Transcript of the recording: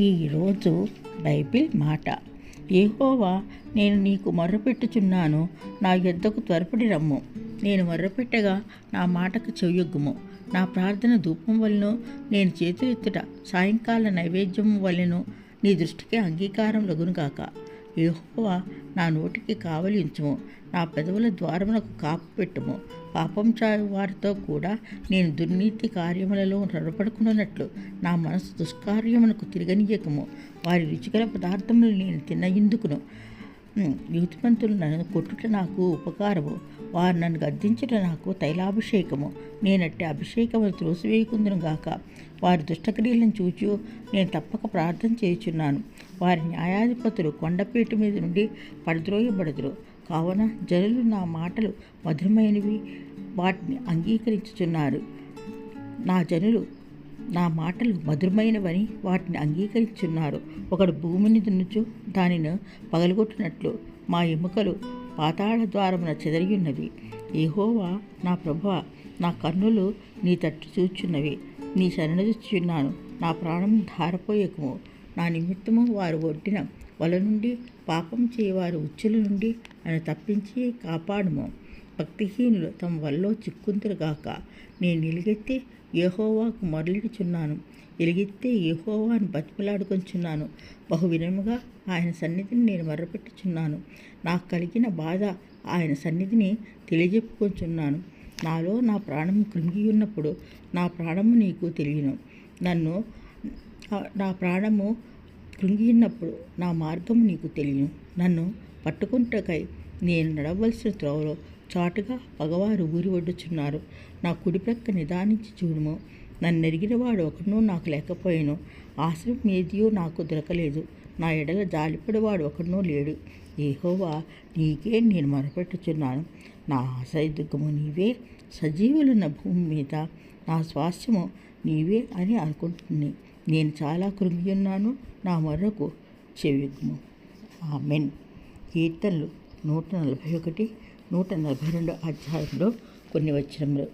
ఈరోజు బైబిల్ మాట. ఏహోవా నేను నీకు మొర్రపెట్టుచున్నాను. నా యొద్దకు త్వరపడి రమ్ము. నేను మొర్రపెట్టగా నా మాటకు చెయ్యొగ్గుము. నా ప్రార్థన ధూపం వలన నేను చేతులెత్తుట సాయంకాల నైవేద్యం వలెను నీ దృష్టికి అంగీకారం లగునుగాక. యెహోవా నా నోటికి కావలించుము నా పెదవుల ద్వారమునకు కాపు పెట్టుము. పాపం చావు వారితో కూడా నేను దుర్నీతి కార్యములలో రొరపడుకున్నట్లు నా మనసు దుష్కార్యమునకు తిరగనీయకము. వారి రుచికర పదార్థములు నేను తిన్నయిందుకును. యూతిమంతులు నన్ను కొట్టుట నాకు ఉపకారము. వారు నన్ను గద్దించుట నాకు తైలాభిషేకము. నేనట్టి అభిషేకము త్రోసివేయకుందును గాక. వారి దుష్టక్రియలను చూచు నేను తప్పక ప్రార్థన చేయుచున్నాను. వారి న్యాయాధిపతులు కొండపేట మీద నుండి పడద్రోయబడదురు. కావున జనులు నా మాటలు మధురమైనవి వాటిని అంగీకరించుచున్నారు. నా జనులు నా మాటలు మధురమైనవని వాటిని అంగీకరించున్నారు. ఒకడు భూమిని దున్నుచు దానిని పగలగొట్టినట్లు మా ఎముకలు పాతాళ ద్వారమున చెదరియున్నవి. ఏహోవా నా ప్రభ నా కన్నులు నీ తట్టు చూచున్నవి. నీ శరణుచున్నాను నా ప్రాణం ధారపోయకము. నా నిమిత్తము వారు ఒడ్డిన వల నుండి పాపం చేయవారు ఉచ్చుల నుండి నన్ను తప్పించి కాపాడుము. భక్తిహీనులు తమ వల్లో చిక్కుంతురుగాక నేను నిలిగెత్తి యహోవాకు మొరలిడుచున్నాను. ఎలుగెత్తే యహోవాను బతిమలాడుకొంచున్నాను. బహు వినముగా ఆయన సన్నిధిని నేను మర్రపెట్టుచున్నాను నాకు కలిగిన బాధ ఆయన సన్నిధిని తెలియజెప్పుకొంచున్నాను. నాలో నా ప్రాణం కృంగి ఉన్నప్పుడు నా ప్రాణము నీకు తెలియను. నన్ను నా ప్రాణము కృంగిన్నప్పుడు నా మార్గము నీకు తెలియను. నన్ను పట్టుకుంటకై నేను నడవలసిన త్రోవలో చాటుగా పగవారు ఊరి ఒడ్డుచున్నారు నా కుడి ప్రక్క నిదానించి చూడుము. నన్ను నెరిగినవాడు ఒకనూ నాకు లేకపోయాను. ఆశ్రమం ఏదియో నాకు దొరకలేదు. నా ఎడల జాలిపడివాడు ఒకనూ లేడు. ఏహోవా నీకే నేను మొరపెట్టుచున్నాను. నా ఆశ్రయదుర్గము నీవే. సజీవులున్న భూమి మీద నా స్వాస్థ్యము నీవే అని అనుకుంటుంది. నేను చాలా కృంగి ఉన్నాను నా మొర్రకు చెవిగుము ఆమెన్. కీర్తనలు నూట నలభై ఒకటి. నూట నలభై రెండు అధ్యాయంలో కొన్ని వచ్చినములు